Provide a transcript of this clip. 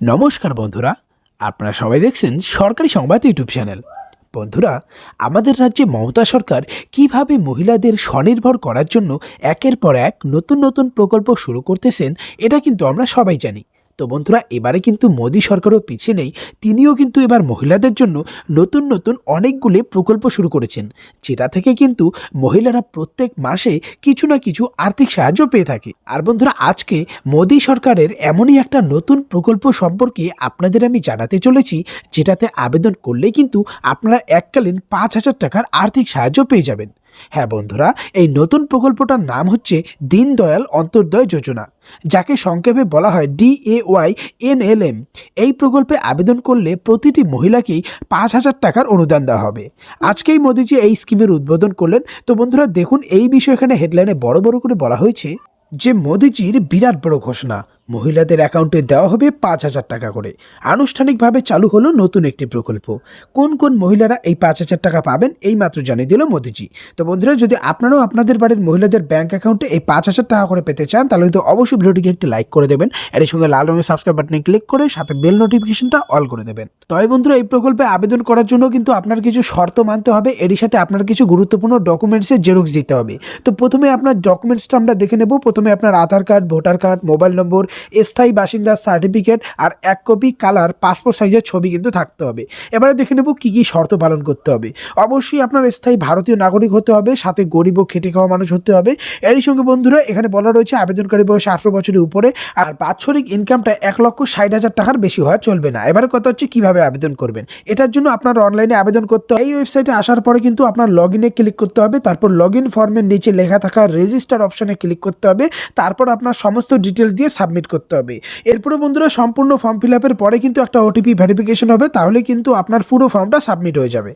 নমস্কার বন্ধুরা, আপনারা সবাই দেখছেন সরকারি সংবাদ ইউটিউব চ্যানেল। বন্ধুরা, আমাদের রাজ্যে মমতা সরকার কীভাবে মহিলাদের স্বনির্ভর করার জন্য একের পর এক নতুন নতুন প্রকল্প শুরু করতেছেন, এটা কিন্তু আমরা সবাই জানি। তো বন্ধুরা, এবারে কিন্তু মোদী সরকারও পিছিয়ে নেই, তিনিও কিন্তু এবার মহিলাদের জন্য নতুন নতুন অনেকগুলি প্রকল্প শুরু করেছেন, যেটা থেকে কিন্তু মহিলারা প্রত্যেক মাসে কিছু না কিছু আর্থিক সাহায্য পেয়ে থাকে। আর বন্ধুরা, আজকে মোদী সরকারের এমনই একটা নতুন প্রকল্প সম্পর্কে আপনাদের আমি জানাতে চলেছি, যেটাতে আবেদন করলেই কিন্তু আপনারা এককালীন পাঁচ হাজার টাকার আর্থিক সাহায্য পেয়ে যাবেন। হ্যাঁ বন্ধুরা, এই নতুন প্রকল্পটার নাম হচ্ছে দীনদয়াল অন্তর্দয় যোজনা, যাকে সংক্ষেপে বলা হয় ডিএওয়াই এনএলএম এই প্রকল্পে আবেদন করলে প্রতিটি মহিলাকেই পাঁচ হাজার টাকার অনুদান দেওয়া হবে। আজকেই মোদিজি এই স্কিমের উদ্বোধন করলেন। তো বন্ধুরা, দেখুন এই বিষয়ে এখানে হেডলাইনে বড় বড় করে বলা হয়েছে যে, মোদিজির বিরাট বড় ঘোষণা। মহিলাদের অ্যাকাউন্টে দেওয়া হবে পাঁচ হাজার টাকা করে। আনুষ্ঠানিকভাবে চালু হলো নতুন একটি প্রকল্প। কোন কোন মহিলারা এই পাঁচ হাজার টাকা পাবেন এই মাত্র জানিয়ে দিল মোদিজি। তো বন্ধুরা, যদি আপনারাও আপনাদের বাড়ির মহিলাদের ব্যাংক অ্যাকাউন্টে এই পাঁচ হাজার টাকা করে পেতে চান, তাহলে কিন্তু অবশ্যই ভিডিওটিকে একটি লাইক করে দেবেন। এর সঙ্গে লাল রঙের সাবস্ক্রাইব বাটনে ক্লিক করে সাথে বেল নোটিফিকেশনটা অল করে দেবেন। তবে বন্ধুরা, এই প্রকল্পে আবেদন করার জন্য কিন্তু আপনার কিছু শর্ত মানতে হবে। এরই সাথে আপনার কিছু গুরুত্বপূর্ণ ডকুমেন্টসের জেরক্স দিতে হবে। তো প্রথমে আপনার ডকুমেন্টসটা আমরা দেখে নেব। প্রথমে আপনার Aadhaar card, voter card, mobile number স্থায়ী বাসিন্দার সার্টিফিকেট আর এক কপি কালার পাসপোর্ট সাইজের ছবি কিন্তু থাকতে হবে। এবারে দেখে নেব কী কী শর্ত পালন করতে হবে। অবশ্যই আপনার স্থায়ী ভারতীয় নাগরিক হতে হবে, সাথে গরিব ও খেটে খাওয়া মানুষ হতে হবে। এরই সঙ্গে বন্ধুরা, এখানে বলা রয়েছে, আবেদনকারী বয়স আঠারো বছরের উপরে আর বাৎসরিক ইনকামটা এক লক্ষ ষাট হাজার টাকার বেশি হওয়া চলবে না। এবারে কথা হচ্ছে, কীভাবে আবেদন করবেন? এটার জন্য আপনার অনলাইনে আবেদন করতে এই ওয়েবসাইটে আসার পরে কিন্তু আপনার লগ ইনে ক্লিক করতে হবে, তারপর লগ ইন ফর্মের নিচে লেখা থাকা রেজিস্টার অপশনে ক্লিক করতে হবে, তারপর আপনার সমস্ত ডিটেলস দিয়ে সাবমিট করতে হবে। এরপরে বন্ধুরা, সম্পূর্ণ ফর্ম ফিল আপের পরে কিন্তু একটা ওটিপি ভেরিফিকেশন হবে, তাহলে কিন্তু আপনার পুরো ফর্মটা সাবমিট হয়ে যাবে।